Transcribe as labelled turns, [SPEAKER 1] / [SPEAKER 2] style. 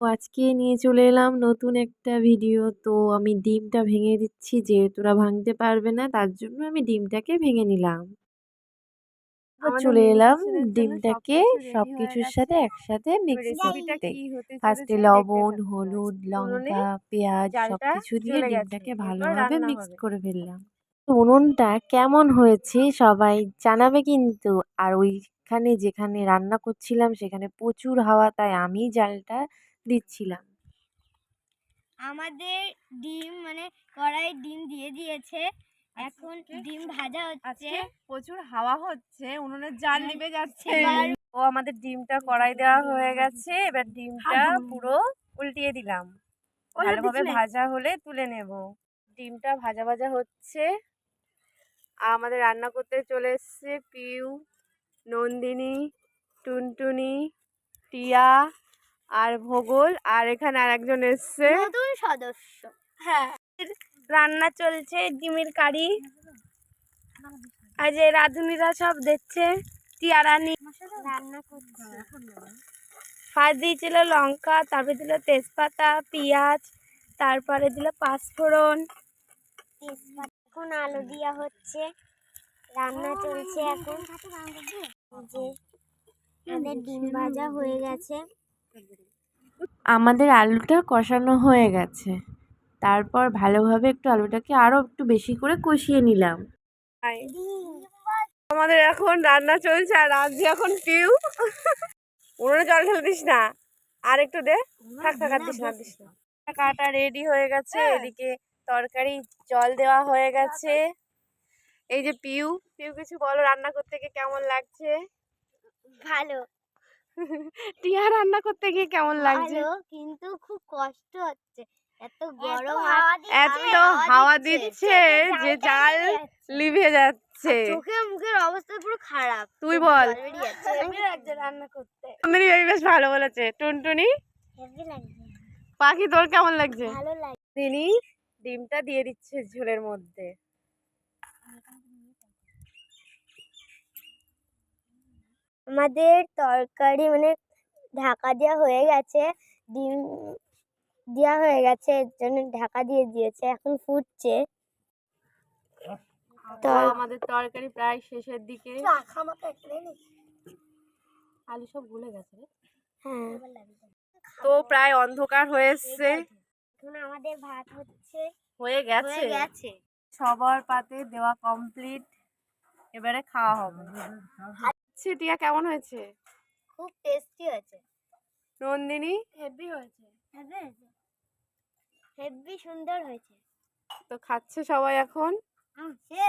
[SPEAKER 1] তো আজকে নিয়ে চলে এলাম নতুন একটা ভিডিও। তো আমি ডিমটা ভেঙে দিচ্ছি যেহেতু ওরা ভাঙতে পারবে না তার জন্য আমি ডিমটাকে ভেঙে নিলাম। চলে এলাম ডিমটাকে সব কিছুর সাথে একসাথে মিক্স করতে। ফার্স্টে লবণ হলুদ লঙ্কা পেঁয়াজ সব কিছু দিয়ে ডিমটাকে ভালোভাবে মিক্স করে ফেললাম। উনুনটা কেমন হয়েছে সবাই জানাবে কিন্তু। আর ওইখানে যেখানে রান্না করছিলাম সেখানে প্রচুর হাওয়া তাই আমি জালটা দিচ্ছিলাম।
[SPEAKER 2] আমাদের ডিম মানে কড়াই ডিম দিয়ে দিয়েছে। এখন ডিম ভাজা হচ্ছে।
[SPEAKER 3] প্রচুর হাওয়া হচ্ছে উনুনের জাল
[SPEAKER 2] হ্যাঁ,
[SPEAKER 3] নিভে যাচ্ছে। ও আমাদের ডিমটা কড়াই দেওয়া হয়ে গেছে। এবার ডিমটা পুরো উল্টিয়ে দিলাম। ভালোভাবে ভাজা হলে তুলে নেব। ডিমটা ভাজা ভাজা হচ্ছে। আমাদের রান্না করতে চলে এসছে পিউ নন্দিনী টুনটুনি টিয়া আর ভূগোল আর এখানে আর একজন এসছে।
[SPEAKER 2] নতুন সদস্য।
[SPEAKER 3] হ্যাঁ। রান্না চলছে ডিমের কারি। আর যে রাঁধুনিরা সব দেখছে টিয়া রানী
[SPEAKER 2] রান্না
[SPEAKER 3] ফার্স্ট দিয়েছিল লঙ্কা তারপরে দিল তেজপাতা পেঁয়াজ তারপরে দিল পাঁচফোড়ন।
[SPEAKER 2] এখন আলু দেওয়া হচ্ছে। রান্না চলছে এখন। যে আমাদের ডিম ভাজা হয়ে গেছে।
[SPEAKER 1] আমাদের আলুটা কষানো হয়ে গেছে। তারপর ভালোভাবে একটু আলুটাকে আরও একটু বেশি করে কষিয়ে নিলাম।
[SPEAKER 3] আমাদের এখন রান্না চলছে আর রাঁধছি এখন পিউ উনুনে জল ঢেলে দিস না। আর একটু দে থাক থাক দিস না দিস না। কাটা রেডি হয়ে গেছে এদিকে তরকারি জল দেওয়া হয়ে গেছে। এই যে পিউ পিউ কিছু বলো রান্না করতে গিয়ে কেমন লাগছে?
[SPEAKER 2] ভালো।
[SPEAKER 3] টিয়া রান্না করতে গিয়ে কেমন লাগছে?
[SPEAKER 2] কিন্তু খুব কষ্ট হচ্ছে। এত গরম
[SPEAKER 3] এত হাওয়া দিচ্ছে যে জাল লিভে যাচ্ছে।
[SPEAKER 2] চোখে মুখের অবস্থা পুরো খারাপ
[SPEAKER 3] তুই বল।
[SPEAKER 2] রান্না করতে।
[SPEAKER 3] বেশ ভালো বলেছে। টুনটুনি? পাখি তোর কেমন লাগছে?
[SPEAKER 2] ভালো লাগে
[SPEAKER 3] তিনি ডিমটা দিয়ে দিচ্ছে ঝোলের মধ্যে।
[SPEAKER 2] আমাদের তরকারি মানে ঢাকা দেওয়া হয়ে গেছে ডিম দেওয়া হয়ে গেছে এর জন্য ঢাকা দিয়ে দিয়েছে এখন ফুটছে।
[SPEAKER 3] তো আমাদের তরকারি প্রায় শেষের দিকে। আলু সব গলে গেছে
[SPEAKER 2] হ্যাঁ।
[SPEAKER 3] তো প্রায় অন্ধকার হয়ে এসছে
[SPEAKER 2] এখন আমাদের ভাত হচ্ছে।
[SPEAKER 3] হয়ে গেছে।
[SPEAKER 2] হয়ে গেছে।
[SPEAKER 3] সবার পাতে দেওয়া কমপ্লিট এবারে খাওয়া হবে। আচ্ছা, টিয়া কেমন হয়েছে?
[SPEAKER 2] খুব টেস্টি হয়েছে।
[SPEAKER 3] নন্দিনী? হেভি হয়েছে।
[SPEAKER 2] হেভি সুন্দর হয়েছে।
[SPEAKER 3] তো খাচ্ছে সবাই এখন?
[SPEAKER 2] টাটা